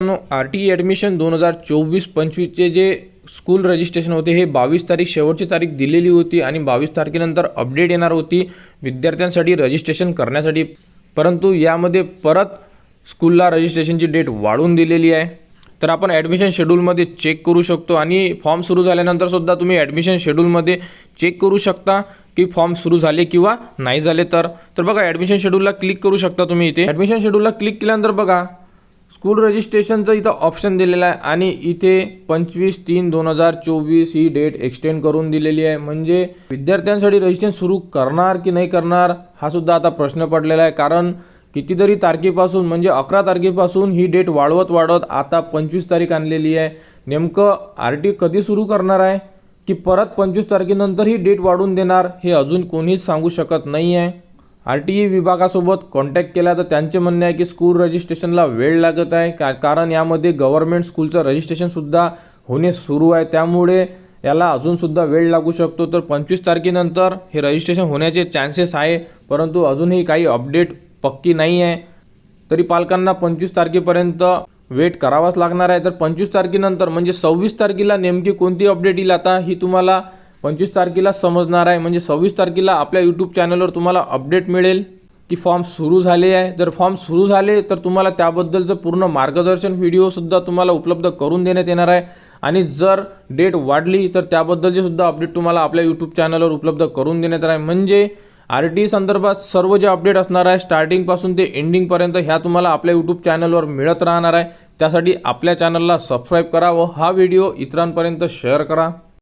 R T admission दोन हजार चोवीस पंचवीसचे जे स्कूल रजिस्ट्रेशन होते हे बावीस तारीख शेवटची तारीख दिलेली होती आणि बावीस तारखेनंतर अपडेट येणार होती विद्यार्थ्यांसाठी रजिस्ट्रेशन करण्यासाठी. परंतु यामध्ये परत स्कूलला रजिस्ट्रेशनची डेट वाढवून दिलेली आहे. तर आपण ॲडमिशन शेड्यूलमध्ये चेक करू शकतो आणि फॉर्म सुरू झाल्यानंतर सुद्धा तुम्ही ॲडमिशन शेड्यूलमध्ये चेक करू शकता की फॉर्म सुरू झाले किंवा नाही झाले तर. तर बघा ॲडमिशन शेड्यूलला क्लिक करू शकता तुम्ही इथे. ॲडमिशन शेड्यूलला क्लिक केल्यानंतर बघा स्कूल रजिस्ट्रेशनचं इथं ऑप्शन दिलेलं आहे आणि इथे पंचवीस तीन दोन हजार चोवीस ही डेट एक्सटेंड करून दिलेली आहे. म्हणजे विद्यार्थ्यांसाठी रजिस्ट्रेशन सुरू करणार की नाही करणार हा सुद्धा आता प्रश्न पडलेला आहे. कारण कितीतरी तारखेपासून म्हणजे अकरा तारखेपासून ही डेट वाढवत वाढवत आता पंचवीस तारीख आणलेली आहे. नेमकं आर टी कधी सुरू करणार आहे? की परत पंचवीस तारखेनंतर ही डेट वाढवून देणार हे अजून कोणीच सांगू शकत नाही आहे आर टी ई विभागासोबत कॉन्टॅक्ट केला तर त्यांचे म्हणणे आहे की स्कूल रजिस्ट्रेशनला वेळ लागत आहे. का कारण यामध्ये गव्हर्मेंट स्कूलचं रजिस्ट्रेशनसुद्धा होणे सुरू आहे. त्यामुळे याला अजूनसुद्धा वेळ लागू शकतो. तर पंचवीस तारखेनंतर हे रजिस्ट्रेशन होण्याचे चान्सेस आहे. परंतु अजूनही काही अपडेट पक्की नाही आहे. तरी पालकांना पंचवीस तारखेपर्यंत वेट करावाच लागणार आहे. तर पंचवीस तारखेनंतर म्हणजे सव्वीस तारखेला नेमकी कोणती अपडेट येईल आता ही तुम्हाला पंचवीस तारखेला समजणार आहे. म्हणजे सव्वीस तारखेला आपल्या यूट्यूब चॅनलवर तुम्हाला अपडेट मिळेल की फॉर्म सुरू झाले आहे. जर फॉर्म सुरू झाले तर तुम्हाला त्याबद्दलचं पूर्ण मार्गदर्शन व्हिडिओसुद्धा तुम्हाला उपलब्ध करून देण्यात येणार आहे. आणि जर डेट वाढली तर त्याबद्दलचे सुद्धा अपडेट तुम्हाला आपल्या यूट्यूब चॅनलवर उपलब्ध करून देण्यात येणार आहे. म्हणजे आर टी संदर्भात सर्व जे अपडेट असणार आहे स्टार्टिंगपासून ते एंडिंगपर्यंत ह्या तुम्हाला आपल्या यूट्यूब चॅनलवर मिळत राहणार आहे. त्यासाठी आपल्या चॅनलला सबस्क्राईब करा व हा व्हिडिओ इतरांपर्यंत शेअर करा.